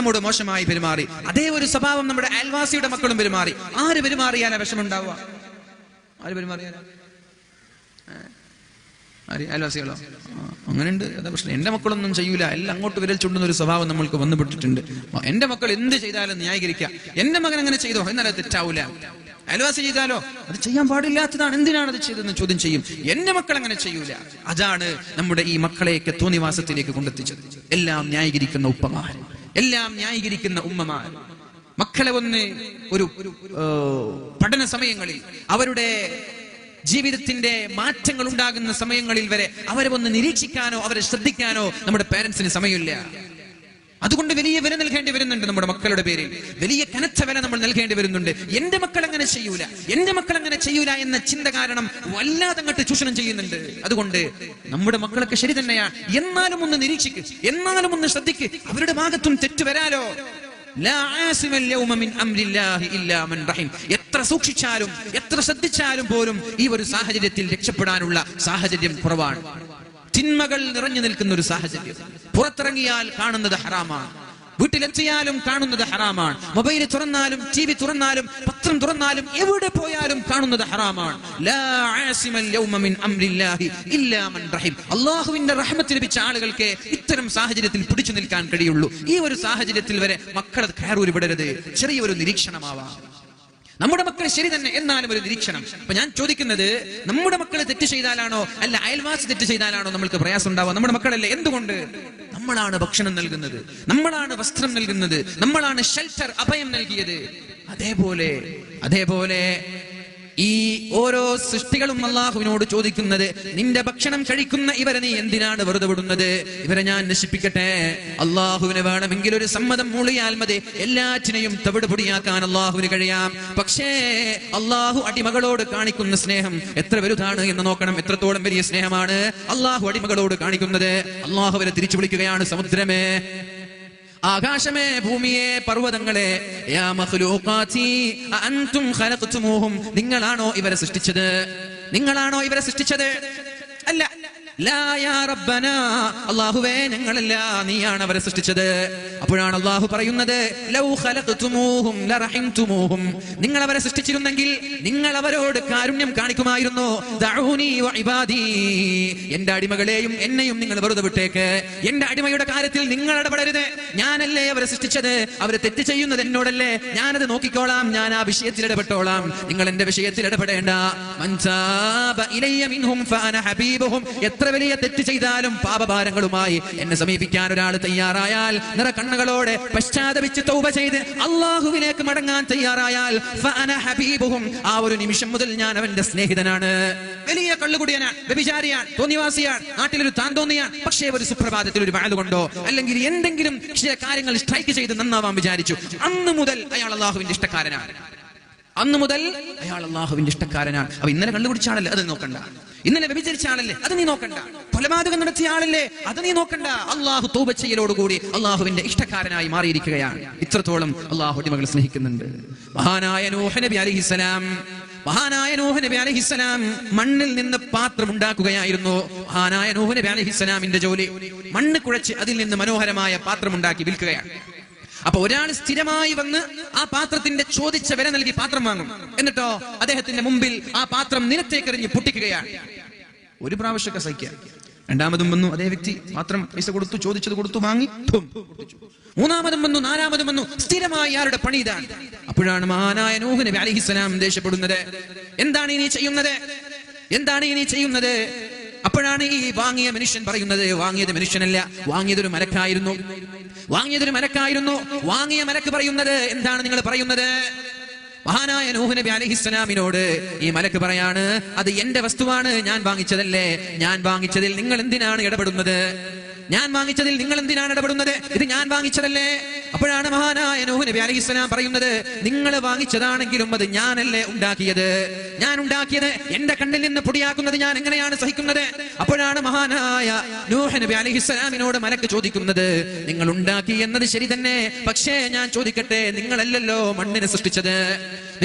നമ്മോട് മോശമായി പെരുമാറി. അതേ ഒരു സ്വഭാവം നമ്മുടെ അയൽവാസിയുടെ മക്കളും പെരുമാറി. ആര് പെരുമാറിയാലാ വിഷമുണ്ടാവുക ആര് പെരുമാറിയാലാ അയൽവാസികളോ? അങ്ങനെയുണ്ട് അതാ പ്രശ്നം. എന്റെ മക്കളൊന്നും ചെയ്യൂല. എല്ലാം അങ്ങോട്ട് വിരൽ ചുണ്ടുന്ന ഒരു സ്വഭാവം നമ്മൾക്ക് വന്നുപെട്ടിട്ടുണ്ട് എന്റെ മക്കൾ എന്ത് ചെയ്താലും ന്യായീകരിക്കാം എന്റെ മകൻ അങ്ങനെ ചെയ്തോ? എന്നാലും തെറ്റാവൂല. അയൽവാസി ചെയ്താലോ? അത് ചെയ്യാൻ പാടില്ലാത്തതാണ്. എന്തിനാണ് അത് ചെയ്തതെന്ന് ചോദ്യം ചെയ്യും. എന്റെ മക്കൾ അങ്ങനെ ചെയ്യൂല. അതാണ് നമ്മുടെ ഈ മക്കളെയൊക്കെ തോന്നിവാസത്തിലേക്ക് കൊണ്ടെത്തിച്ചത്. എല്ലാം ന്യായീകരിക്കുന്ന ഉപ്പമാർ എല്ലാം ന്യായീകരിക്കുന്ന ഉമ്മമാർ. മക്കളെ ഒന്ന് ഒരു പഠന സമയങ്ങളിൽ അവരുടെ ജീവിതത്തിന്റെ മാറ്റങ്ങൾ ഉണ്ടാകുന്ന സമയങ്ങളിൽ വരെ അവരെ ഒന്ന് നിരീക്ഷിക്കാനോ അവരെ ശ്രദ്ധിക്കാനോ നമ്മുടെ പേരൻസിന് സമയമില്ല. അതുകൊണ്ട് വലിയ വില നൽകേണ്ടി വരുന്നുണ്ട് നമ്മുടെ മക്കളുടെ പേരിൽ. വലിയ കനത്ത വില നമ്മൾ നൽകേണ്ടി വരുന്നുണ്ട്. എന്റെ മക്കൾ അങ്ങനെ ചെയ്യൂല. എന്റെ മക്കൾ അങ്ങനെ ചെയ്യൂല എന്ന ചിന്ത കാരണം വല്ലാതെ അങ്ങോട്ട് ചൂഷണം ചെയ്യുന്നുണ്ട്. അതുകൊണ്ട് നമ്മുടെ മക്കളൊക്കെ ശരി തന്നെയാ. എന്നാലും ഒന്ന് നിരീക്ഷിക്ക്. എന്നാലും ഒന്ന് ശ്രദ്ധിക്ക്. അവരുടെ ഭാഗത്തും തെറ്റ് വരാലോ. എത്ര സൂക്ഷിച്ചാലും എത്ര ശ്രദ്ധിച്ചാലും പോലും ഈ ഒരു സാഹചര്യത്തിൽ രക്ഷപ്പെടാനുള്ള സാഹചര്യം കുറവാണ്. തിന്മകൾ നിറഞ്ഞു നിൽക്കുന്ന ഒരു സാഹചര്യം. പുറത്തിറങ്ങിയാൽ കാണുന്നത് ഹറാമാണ്. വീട്ടിലെത്തിയാലും കാണുന്നത് ഹറാമാണ്. മൊബൈൽ തുറന്നാലും ടി വി തുറന്നാലും പത്രം തുറന്നാലും എവിടെ പോയാലും കാണുന്നത് ഹറാമാണ്. അള്ളാഹുവിന്റെ റഹ്മത്ത് ലഭിച്ച ആളുകൾക്ക് ഇത്തരം സാഹചര്യത്തിൽ പിടിച്ചു നിൽക്കാൻ കഴിയുള്ളൂ. ഈ ഒരു സാഹചര്യത്തിൽ വരെ മക്കളെ കയറൂരി വിടരുത് ചെറിയൊരു നിരീക്ഷണമാവാം. നമ്മുടെ മക്കൾ ശരി തന്നെ എന്നാലും ഒരു നിരീക്ഷണം. അപ്പൊ ഞാൻ ചോദിക്കുന്നത് നമ്മുടെ മക്കൾ തെറ്റ് ചെയ്താലാണോ അല്ല അയൽവാസി തെറ്റ് ചെയ്താലാണോ നമ്മൾക്ക് പ്രയാസം ഉണ്ടാവുക നമ്മുടെ മക്കളല്ലേ എന്തുകൊണ്ട്? നമ്മളാണ് ഭക്ഷണം നൽകുന്നത് നമ്മളാണ് വസ്ത്രം നൽകുന്നത് നമ്മളാണ് ഷെൽട്ടർ അഭയം നൽകിയത്. അതേപോലെ അതേപോലെ ഈ ഓരോ സൃഷ്ടികളും അള്ളാഹുവിനോട് ചോദിക്കുന്നത് നിന്റെ ഭക്ഷണം കഴിക്കുന്ന ഇവരെ നീ എന്തിനാണ് വെറുതെ വിടുന്നത്? ഇവരെ ഞാൻ നശിപ്പിക്കട്ടെ. അള്ളാഹുവിന് വേണമെങ്കിൽ ഒരു സമ്മതം മൂളിയാൽ മതി. എല്ലാറ്റിനെയും തവിട് പൊടിയാക്കാൻ അള്ളാഹുവിന് കഴിയാം. പക്ഷേ അള്ളാഹു അടിമകളോട് കാണിക്കുന്ന സ്നേഹം എത്ര വലുതാണ് എന്ന് നോക്കണം. എത്രത്തോളം വലിയ സ്നേഹമാണ് അള്ളാഹു അടിമകളോട് കാണിക്കുന്നത്? അള്ളാഹു അവരെ തിരിച്ചു വിളിക്കുകയാണ് സമുദ്രമേ. ആകാശമേ ഭൂമിയെ പർവതങ്ങളെ നിങ്ങളാണോ ഇവരെ സൃഷ്ടിച്ചത്? നിങ്ങളാണോ ഇവരെ സൃഷ്ടിച്ചത്? അല്ല അല്ലാഹുവേ ഞങ്ങളല്ല നീയാണ് അവരെ സൃഷ്ടിച്ചത്. അപ്പോഴാണ് അള്ളാഹു പറയുന്നത് നിങ്ങൾ അവരെ സൃഷ്ടിച്ചിരുന്നെങ്കിൽ നിങ്ങൾ അവരോട് കാരുണ്യം കാണിക്കുമായിരുന്നു. എന്റെ അടിമകളെയും എന്നെയും നിങ്ങൾ വെറുതെ വിട്ടേക്ക്. എന്റെ അടിമയുടെ കാര്യത്തിൽ നിങ്ങൾ ഇടപെടരുത്. ഞാനല്ലേ അവരെ സൃഷ്ടിച്ചത്? അവർ തെറ്റ് ചെയ്യുന്നത് എന്നോടല്ലേ? ഞാനത് നോക്കിക്കോളാം. ഞാൻ ആ വിഷയത്തിൽ ഇടപെട്ടോളാം. നിങ്ങൾ എന്റെ വിഷയത്തിൽ ഇടപെടേണ്ട. എത്ര വലിയ തെറ്റ് ചെയ്താലും പാപഭാരങ്ങളുമായി എന്നെ സമീപിക്കാൻ ഒരാൾ തയ്യാറായാൽ നിറ കണ്ണുകളോടെ പശ്ചാത്തപിച്ച് തൗബ ചെയ്ത് അള്ളാഹുവിലേക്ക് മടങ്ങാൻ തയ്യാറായാൽ ആ ഒരു നിമിഷം മുതൽ ഞാൻ അവന്റെ സ്നേഹിതനാണ്. വലിയ കള്ളുകുടിയനാണ് വ്യഭിചാരിയാണ് തോന്നിവാസിയാണ് നാട്ടിലൊരു താൻ തോന്നിയാണ് പക്ഷേ ഒരു സുപ്രഭാതത്തിൽ ഒരു വാഴ കൊണ്ടോ അല്ലെങ്കിൽ എന്തെങ്കിലും ചില കാര്യങ്ങൾ സ്ട്രൈക്ക് ചെയ്ത് നന്നാവാൻ വിചാരിച്ചു. അന്ന് മുതൽ അയാൾ അള്ളാഹുവിന്റെ ഇഷ്ടക്കാരനാണ്. അന്ന് മുതൽ അയാൾ അള്ളാഹുവിന്റെ ഇഷ്ടക്കാരനാണ്. അപ്പൊ ഇന്നലെ കണ്ടുപിടിച്ചാണല്ലോ അത് നോക്കണ്ട. ഇന്നലെ വ്യഭിചരിച്ച ആളല്ലേ? അത് നീ നോക്കണ്ട. കൊലപാതകം നടത്തിയ ആളല്ലേ? അത് നീ നോക്കണ്ട. അള്ളാഹു തൗബ ചെയ്യലോടുകൂടി അള്ളാഹുവിന്റെ ഇഷ്ടക്കാരനായി മാറിയിരിക്കുകയാണ്. ഇത്രത്തോളം അള്ളാഹു അടിമകൾ സ്നേഹിക്കുന്നുണ്ട്. മഹാനായ നൂഹ് നബി അലഹിസലാം മഹാനായ നൂഹ് നബി അലഹിസ്സലാം മണ്ണിൽ നിന്ന് പാത്രം ഉണ്ടാക്കുകയായിരുന്നു മഹാനായ നൂഹ് നബി അലഹിസ്സലാമിന്റെ ജോലി മണ്ണ് കുഴച്ച് അതിൽ നിന്ന് മനോഹരമായ പാത്രം ഉണ്ടാക്കി വിൽക്കുകയാണ്. അപ്പൊ ഒരാൾ സ്ഥിരമായി വന്ന് ആ പാത്രത്തിന്റെ ചോദിച്ച വില നൽകി പാത്രം വാങ്ങും. എന്നിട്ടോ അദ്ദേഹത്തിന്റെ മുമ്പിൽ ആ പാത്രം നിലത്തേക്കെറിഞ്ഞ് പൊട്ടിക്കുകയാണ്. ഒരു പ്രാവശ്യമൊക്കെ സഹിക്കുക രണ്ടാമതും വന്നു അതേ വ്യക്തി പാത്രം പൈസ കൊടുത്തു ചോദിച്ചത് കൊടുത്തു വാങ്ങി മൂന്നാമതും വന്നു നാലാമതും വന്നു സ്ഥിരമായി ആരുടെ പണി ഇതാണ്. അപ്പോഴാണ് മഹാനായ നൂഹ് നബി അലിഹിസ്സലാം ദേഷ്യപ്പെടുന്നത്. എന്താണ് ഇനി ചെയ്യുന്നത്? എന്താണ് ഇനി ചെയ്യുന്നത്? അപ്പോഴാണ് ഈ വാങ്ങിയ മനുഷ്യൻ പറയുന്നത് വാങ്ങിയത് മനുഷ്യനല്ല വാങ്ങിയതൊരു മലക്കായിരുന്നു വാങ്ങിയതൊരു മലക്കായിരുന്നു. വാങ്ങിയ മലക്ക് പറയുന്നത് എന്താണ് നിങ്ങൾ പറയുന്നത്? മഹാനായ നൂഹ് നബി അലഹിസ്സലാമിനോട് ഈ മലക്ക് പറയാണ് അത് എന്റെ വസ്തുവാണ് ഞാൻ വാങ്ങിച്ചതല്ലേ? ഞാൻ വാങ്ങിച്ചതിൽ നിങ്ങൾ എന്തിനാണ് ഇടപെടുന്നത്? ഞാൻ വാങ്ങിച്ചതിൽ നിങ്ങൾ എന്തിനാണ് ഇടപെടുന്നത്? ഇത് ഞാൻ വാങ്ങിച്ചതല്ലേ? അപ്പോഴാണ് മഹാനായ നൂഹ് നബി അലഹിസ്സലാം പറയുന്നത് നിങ്ങൾ വാങ്ങിച്ചതാണെങ്കിലും അത് ഞാനല്ലേ ഉണ്ടാക്കിയത്? ഞാൻ ഉണ്ടാക്കിയത് എന്റെ കണ്ണിൽ നിന്ന് പൊടിയാക്കുന്നത് ഞാൻ എങ്ങനെയാണ് സഹിക്കുന്നത്? അപ്പോഴാണ് മഹാനായ നൂഹ് നബി അലഹിസ്സലാമിനോട് മലക്ക് ചോദിക്കുന്നത് നിങ്ങൾ ഉണ്ടാക്കി എന്നത് ശരി തന്നെ പക്ഷേ ഞാൻ ചോദിക്കട്ടെ നിങ്ങളല്ലല്ലോ മണ്ണിനെ സൃഷ്ടിച്ചത്?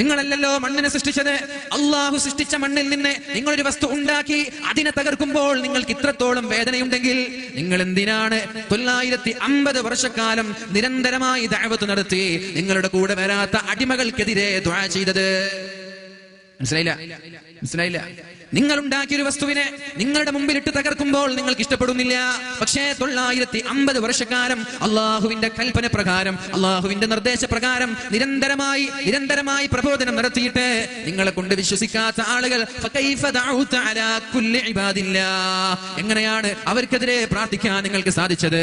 നിങ്ങളല്ലല്ലോ മണ്ണിനെ സൃഷ്ടിച്ചത്? അള്ളാഹു സൃഷ്ടിച്ച മണ്ണിൽ നിന്ന് നിങ്ങളൊരു വസ്തു ഉണ്ടാക്കി അതിനെ തകർക്കുമ്പോൾ നിങ്ങൾക്ക് ഇത്രത്തോളം വേദനയുണ്ടെങ്കിൽ നിങ്ങൾ എന്തിനാണ് തൊള്ളായിരത്തി അമ്പത് വർഷക്കാലം നിരന്തര നിരന്തരമായി ദഅവത്ത് നടത്തി? നിങ്ങളുടെ കൂടെ വരാത്ത അടിമകൾക്കെതിരെ ദ്വാ ചെയ്തത്. മനസ്സിലായില്ല? മനസ്സിലായില്ല നിങ്ങൾ ഉണ്ടാക്കിയ ഒരു വസ്തുവിനെ നിങ്ങളുടെ മുമ്പിൽ ഇട്ട് തകർക്കുമ്പോൾ നിങ്ങൾക്ക് ഇഷ്ടപ്പെടുന്നില്ല പക്ഷേ തൊള്ളായിരത്തി അമ്പത് വർഷക്കാലം അള്ളാഹുവിന്റെ കൽപ്പന പ്രകാരം അള്ളാഹുവിന്റെ നിർദ്ദേശപ്രകാരം നിരന്തരമായി നിരന്തരമായി പ്രബോധനം നടത്തിയിട്ട് നിങ്ങളെ കൊണ്ട് വിശ്വസിക്കാത്ത ആളുകൾ. എങ്ങനെയാണ് അവർക്കെതിരെ പ്രാർത്ഥിക്കാൻ നിങ്ങൾക്ക് സാധിച്ചത്.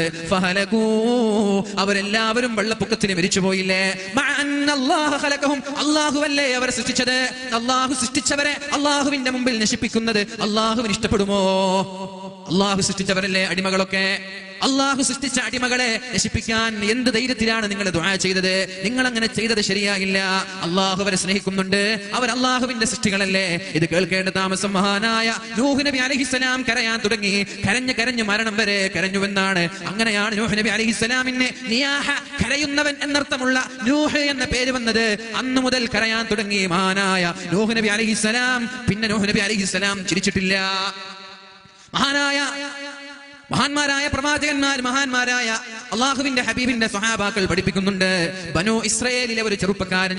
അവരെല്ലാവരും വെള്ളപ്പൊക്കത്തിന് മരിച്ചുപോയില്ലേ അല്ലാഹുവല്ലേ അവരെ സൃഷ്ടിച്ചത്? അള്ളാഹു സൃഷ്ടിച്ചവരെ അള്ളാഹുവിന്റെ മുമ്പിൽ നശിപ്പിക്കുന്നത് അള്ളാഹുവിന് ഇഷ്ടപ്പെടുമോ? അള്ളാഹു സൃഷ്ടിച്ചവരല്ലേ അടിമകളൊക്കെ? അള്ളാഹു സൃഷ്ടിച്ച അടിമകളെ നശിപ്പിക്കാൻ എന്ത് ധൈര്യത്തിലാണ് നിങ്ങൾ ദുആ ചെയ്തത്? നിങ്ങൾ അങ്ങനെ ചെയ്തത് ശരിയാകില്ല അള്ളാഹു അവരെ സ്നേഹിക്കുന്നുണ്ട്. അവർ അള്ളാഹുവിന്റെ സൃഷ്ടികളല്ലേ? ഇത് കേൾക്കേണ്ട താമസം മഹാനായ നൂഹ് നബി അലഹിസ്സലാം കരയാൻ തുടങ്ങി. കരഞ്ഞ് കരഞ്ഞ് മരണം വരെ കരഞ്ഞുവെന്നാണ്. അങ്ങനെയാണ് നൂഹ് നബി അലഹിസ്സലാമിന് നിയാഹ കരയുന്നവൻ എന്നർത്ഥമുള്ള നൂഹ് എന്ന പേര് വന്നത്. അന്ന് മുതൽ കരയാൻ തുടങ്ങി മഹാനായ നൂഹ് നബി അലഹിസ്സലാം പിന്നെ നൂഹ് നബി അലഹിസ്സലാം ചിരിച്ചിട്ടില്ല. മഹാനായ മഹാന്മാരായ പ്രവാചകന്മാർ മഹാന്മാരായ അള്ളാഹുവിന്റെ ഹബീബിന്റെ സ്വഹാബാക്കൾ പഠിപ്പിക്കുന്നുണ്ട്. ബനോ ഇസ്രയേലിലെ ഒരു ചെറുപ്പക്കാരൻ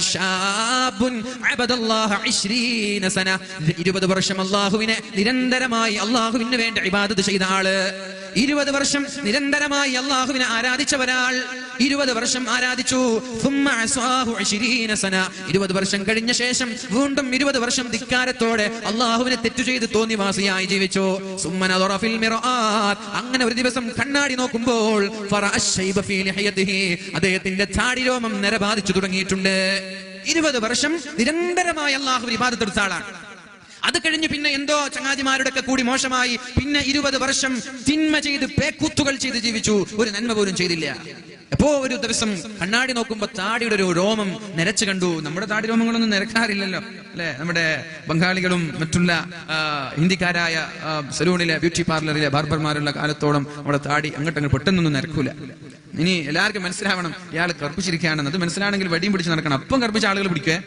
ഇരുപത് വർഷം അള്ളാഹുവിനെ നിരന്തരമായി അള്ളാഹുവിന് വേണ്ടി ഇബാദത്ത് ചെയ്ത ആൾ. ഇരുപത് വർഷം നിരന്തരമായി അള്ളാഹുവിനെ ആരാധിച്ച ഒരാൾ ഇരുപത് വർഷം ആരാധിച്ചു. ഇരുപത് വർഷം കഴിഞ്ഞ ശേഷം വീണ്ടും ഇരുപത് വർഷം ധിക്കാരത്തോടെ അള്ളാഹുവിനെ തെറ്റു ചെയ്ത് തോന്നിവാസിയായി ജീവിച്ചു. അങ്ങനെ ഒരു ദിവസം കണ്ണാടി നോക്കുമ്പോൾ അദ്ദേഹത്തിന്റെ ചാടി രോമം നിരബാധിച്ചു തുടങ്ങിയിട്ടുണ്ട്. ഇരുപത് വർഷം നിരന്തരമായ അള്ളാഹു വിവാദത്തെടുത്ത ആളാണ്. അത് കഴിഞ്ഞ് പിന്നെ എന്തോ ചങ്ങാതിമാരുടെ ഒക്കെ കൂടി മോശമായി പിന്നെ ഇരുപത് വർഷം തിന്മ ചെയ്ത് പേക്കൂത്തുകൾ ചെയ്ത് ജീവിച്ചു. ഒരു നന്മ പോലും ചെയ്തില്ല. എപ്പോ ഒരു ദിവസം കണ്ണാടി നോക്കുമ്പോ താടിയുടെ ഒരു രോമം നിരച്ചു കണ്ടു. നമ്മുടെ താടി രോമങ്ങളൊന്നും നിരക്കാറില്ലല്ലോ അല്ലെ? നമ്മുടെ ബംഗാളികളും മറ്റുള്ള ഹിന്ദിക്കാരായ സലൂണിലെ ബ്യൂട്ടി പാർലറിലെ ബാർബർമാരുള്ള കാലത്തോളം നമ്മുടെ താടി അങ്ങോട്ടങ്ങ് പെട്ടെന്നൊന്നും നിരക്കൂല. ഇനി എല്ലാവർക്കും മനസ്സിലാവണം ഇയാൾ കറുപ്പിച്ചിരിക്കുകയാണെന്ന് അത് മനസ്സിലാണെങ്കിൽ വടിയും പിടിച്ച് നടക്കണം. അപ്പം കറുപ്പിച്ച ആളുകൾ പിടിക്കേ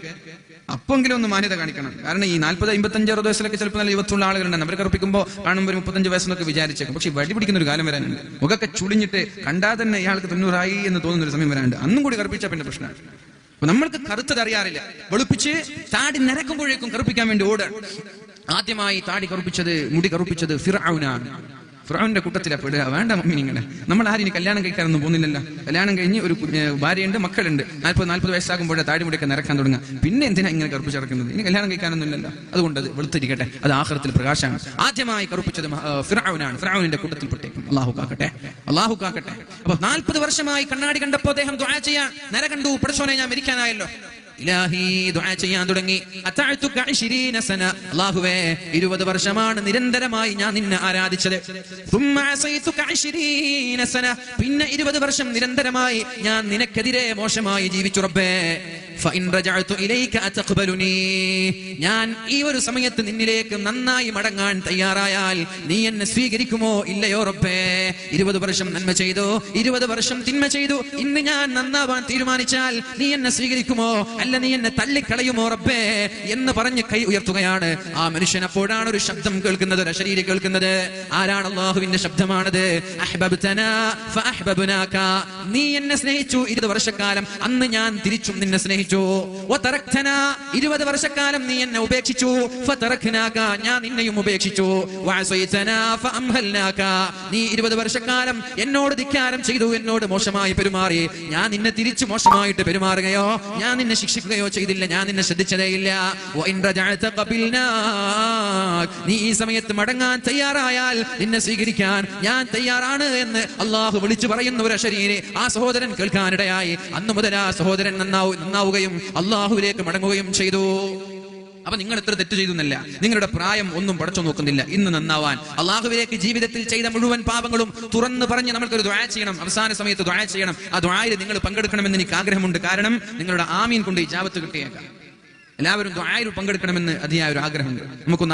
അപ്പെങ്കിലും ഒന്ന് മാന്യത കാണിക്കണം. കാരണം ഈ നാൽപ്പത് അമ്പത്തഞ്ച് അറുപത് വയസ്സിലൊക്കെ ചിലപ്പോൾ നല്ല യുവത്തുള്ള ആളുകളുണ്ട്. അവർ കറുപ്പിക്കുമ്പോൾ കാണുമ്പോൾ ഒരു മുപ്പത്തഞ്ച് വയസ്സെന്നൊക്കെ വിചാരിച്ചേക്കും. പക്ഷെ വടി പിടിക്കുന്ന ഒരു കാലം വരാനുണ്ട്. മുഖമൊക്കെ ചുളിഞ്ഞിട്ട് കണ്ടാൽ തന്നെ ഇയാൾക്ക് തൊണ്ണൂറായി എന്ന് തോന്നുന്ന ഒരു സമയം വരാനുണ്ട്. അന്നും കൂടി കറുപ്പിച്ചാൽ പിന്നെ പ്രശ്നമാണ്. അപ്പൊ നമ്മൾക്ക് കറുത്തത് അറിയാറില്ല. വെളുപ്പിച്ച് താടി നിരക്കുമ്പോഴേക്കും കറുപ്പിക്കാൻ വേണ്ടി ഓടാണ് ആദ്യമായി താടി കറുപ്പിച്ചത് മുടി കറുപ്പിച്ചത് ഫിറൌനാണ് ഫിറൌന്റെ കൂട്ടത്തിലാ പെടുക. വേണ്ട മമ്മി ഇങ്ങനെ നമ്മൾ ആരും കല്യാണം കഴിക്കാനൊന്നും പോകുന്നില്ലല്ലോ. കല്യാണം കഴിഞ്ഞ് ഒരു ഭാര്യയുണ്ട് മക്കളുണ്ട്. നാൽപ്പത് നാൽപ്പത് വയസ്സാകുമ്പോഴേ താടിമുടിയൊക്കെ നിരക്കാൻ തുടങ്ങുക. പിന്നെ എന്തിനാ ഇങ്ങനെ കറുപ്പിച്ചിറക്കുന്നത് ഇനി കല്യാണം കഴിക്കാനൊന്നും ഇല്ലല്ലോ അതുകൊണ്ട് അത് വെളുത്തിരിക്കട്ടെ. അത് ആഹ്റത്തിൽ പ്രകാശമാണ്. ആദ്യമായി കറുപ്പിച്ചത് ഫിറാവുനാണ് ഫിറാവുനിന്റെ കൂട്ടത്തിൽ പെട്ടേക്കും. അള്ളാഹു കാക്കട്ടെ. അള്ളാഹു കാക്കട്ടെ. അപ്പൊ നാൽപ്പത് വർഷമായി കണ്ണാടി കണ്ടപ്പോ അദ്ദേഹം ദുആ ചെയ്യാൻ. നര കണ്ടു. പഠിച്ചോനെ ഞാൻ മരിക്കാനായല്ലോ. ഇലാഹി ദുആ ചെയ്യാൻ തുടങ്ങി. അതഅതുക 20 സന. അല്ലാഹുവേ 20 വർഷമാണ് നിരന്തരമായി ഞാൻ നിന്നെ ആരാധിച്ചത്. തുമ്മ അസൈതുക 20 സന. പിന്നെ 20 വർഷം നിരന്തരമായി ഞാൻ നിനക്കെതിരെ മോശമായി ജീവിച്ചു റബ്ബേ. ഞാൻ ഈ ഒരു സമയത്ത് നിന്നിലേക്ക് നന്നായി മടങ്ങാൻ തയ്യാറായാൽ നീ എന്നെ സ്വീകരിക്കുമോ ഇല്ലയോ റബ്ബേ? ഇരുപത് വർഷം നന്മ ചെയ്തു ഇരുപത് വർഷം തിന്മ ചെയ്തു. ഇന്ന് ഞാൻ നന്നാവാൻ തീരുമാനിച്ചാൽ നീ എന്നെ സ്വീകരിക്കുമോ? അല്ല നീ എന്നെ തള്ളിക്കളയുമോ റബ്ബേ? എന്ന് പറഞ്ഞ് കൈ ഉയർത്തുകയാണ്. ആ മനുഷ്യൻ അപ്പോഴാണ് ഒരു ശബ്ദം കേൾക്കുന്നത് ഒരു ശരീരം കേൾക്കുന്നത്. ആരാണ് അള്ളാഹുവിന്റെ ശബ്ദമാണത്? നീ എന്നെ സ്നേഹിച്ചു ഇരുപത് വർഷക്കാലം. അന്ന് ഞാൻ തിരിച്ചും നിന്നെ സ്നേഹിച്ചു. വതറക്തനാ. ഇരുപത് വർഷക്കാലം നീ എന്നെ ഉപേക്ഷിച്ചു. ഞാൻ നിന്നെയും ഉപേക്ഷിച്ചു. നീ ഇരുപത് വർഷക്കാലം എന്നോട് ധിക്കാരം ചെയ്തു എന്നോട് മോശമായി പെരുമാറി ഞാൻ നിന്നെ തിരിച്ചു മോശമായിട്ട് പെരുമാറുകയോ ഞാൻ നിന്നെ ശിക്ഷിക്കുകയോ ചെയ്തില്ല ഞാൻ നിന്നെ ശ്രദ്ധിച്ചതേയില്ല. നീ ഈ സമയത്ത് മടങ്ങാൻ തയ്യാറായാൽ നിന്നെ സ്വീകരിക്കാൻ ഞാൻ തയ്യാറാണ് എന്ന് അള്ളാഹു വിളിച്ചു പറയുന്ന ഒരു ശരീരെ ആ സഹോദരൻ കേൾക്കാനിടയായി അന്നു മുതൽ ആ സഹോദരൻ നന്നാവു നന്നാവുകയും അള്ളാഹുവിലേക്ക് മടങ്ങുകയും ചെയ്തു. അപ്പൊ നിങ്ങൾ എത്ര തെറ്റ് ചെയ്തു എന്നല്ല നിങ്ങളുടെ പ്രായം ഒന്നും പടച്ചു നോക്കുന്നില്ല. ഇന്ന് നന്നാവാൻ. അള്ളാഹുവിലേക്ക് ജീവിതത്തിൽ ചെയ്ത മുഴുവൻ പാപങ്ങളും തുറന്നു പറഞ്ഞ് നമ്മൾക്കൊരു ദ്വായ ചെയ്യണം. അവസാന സമയത്ത് ദ്വായ ചെയ്യണം. ആ ദ്വായിൽ നിങ്ങൾ പങ്കെടുക്കണമെന്ന് എനിക്ക് ആഗ്രഹമുണ്ട്. കാരണം നിങ്ങളുടെ ആമീൻ കൊണ്ട് ഈ ജാപത്ത് കിട്ടിയേക്കാം. എല്ലാവരും ദ്വായിൽ പങ്കെടുക്കണമെന്ന് അതിയായ ഒരു ആഗ്രഹമുണ്ട്. നമുക്കൊന്ന്